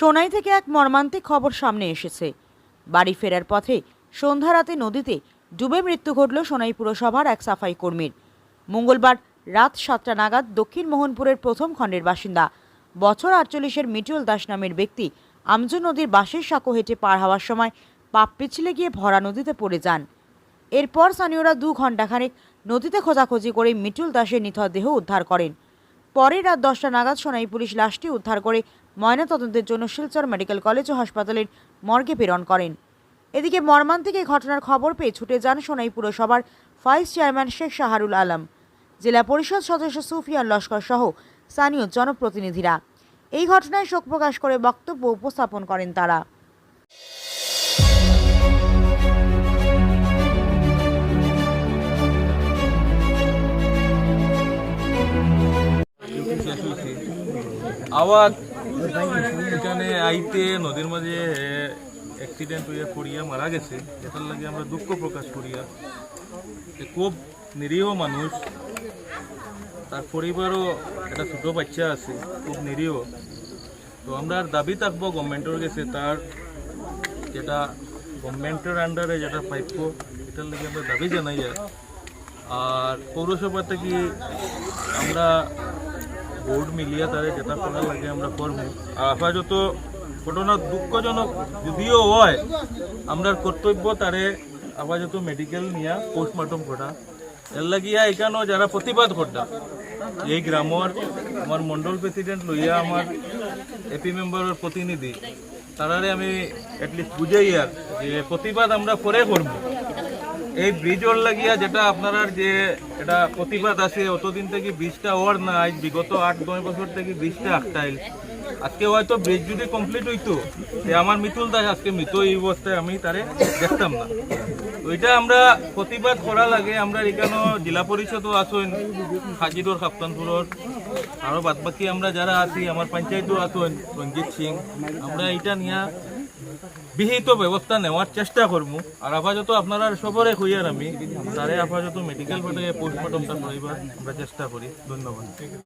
সোনাই থেকে এক মর্মান্তিক খবর সামনে এসেছে। বাড়ি ফেরার পথে সন্ধ্যা রাতে নদীতে ডুবে মৃত্যু ঘটল সোনাই পুরসভার এক সাফাই কর্মীর। মঙ্গলবার রাত সাতটা নাগাদ দক্ষিণ মোহনপুরের প্রথম খণ্ডের বাসিন্দা, বছর আটচল্লিশের মিটুল দাস নামের ব্যক্তি আমজু নদীর বাঁশের সাঁকো হেঁটে পার হওয়ার সময় পাপ পিছলে গিয়ে ভরা নদীতে পড়ে যান। এরপর স্থানীয়রা দু ঘণ্টাখানেক নদীতে খোঁজাখুঁজি করে মিটুল দাসের নিথর দেহ উদ্ধার করেন। পরে রাত দশটা নাগাদ সোনাই পুলিশ লাশটি উদ্ধার করে ময়নাতদন্তের জন্য শিলচর মেডিকেল কলেজ ও হাসপাতালের মর্গে প্রেরণ করেন। এদিকে মর্মান্তিক এই ঘটনার খবর পেয়ে ছুটে যান সোনাই পুরসভার ভাইস চেয়ারম্যান শেখ শাহারুল আলম। জেলা পরিষদ সদস্য সুফিয়ান লস্কর সহ স্থানীয় জনপ্রতিনিধিরা। এই ঘটনায় শোক প্রকাশ করে বক্তব্য উপস্থাপন করেন তারা। আওয়াজ। এখানে আইতে নদীর মাঝে অ্যাক্সিডেন্ট হইয়া পড়িয়া মারা গেছে। এটার লাগে আমরা দুঃখ প্রকাশ করিয়া খুব নিরীহ মানুষ। তার পরিবারও একটা ছোট বাচ্চা আছে, খুব নিরীহ। তো আমরা দাবি থাকব গভর্নমেন্টের কাছে, তার যেটা গভর্নমেন্টের আন্ডারে যেটা প্রাপ্য এটার লাগে আমরা দাবি জানাই আর। পৌরসভা থেকে আমরা বোর্ড মিলিয়া তারে যেটা করা লাগে আমরা করব। আর আপাতত ঘটনা দুঃখজনক যদিও হয়, আমরা কর্তব্য তারে আপাতত মেডিকেল নিয়া পোস্টমর্টম করা। এর লাগিয়া এখানেও যারা প্রতিবাদ করতা এই গ্রামর, আমার মন্ডল প্রেসিডেন্ট লইয়া আমার এপি মেম্বারের প্রতিনিধি, তারারে আমি এটলিস্ট বুঝাই আর যে প্রতিবাদ আমরা পরে করব। এই ব্রিজর লাগিয়া যেটা আপনার যে এটা প্রতিবাদ আছে, অতদিন থেকে ব্রিজটা ওর না আজ বিগত আট, নয় বছর থেকে ব্রিজটা আটটাইল। আজকে হয়তো ব্রিজ যদি কমপ্লিট হইতো তে আমার মিতুল দাস, আজকে মৃত এই অবস্থায় আমি তারে দেখতাম না। ওইটা আমরা প্রতিবাদ করা লাগে, আমরা এখানে জেলা পরিষদও আসেন হাজিরর কাপ্তানপুরর আরও বাদ বাকি আমরা যারা আছি, আমার পঞ্চায়েতও আসেন রঞ্জিত সিং, আমরা এটা নিয়ে বিহিত ব্যবস্থা নেওয়ার চেষ্টা করব। আর আপাতত আপনারা সবরে হইয়ার আমি তারে আপাতত মেডিকেল পাঠাইয়া পোস্টমর্টমটা করাইবার আমরা চেষ্টা করি। ধন্যবাদ।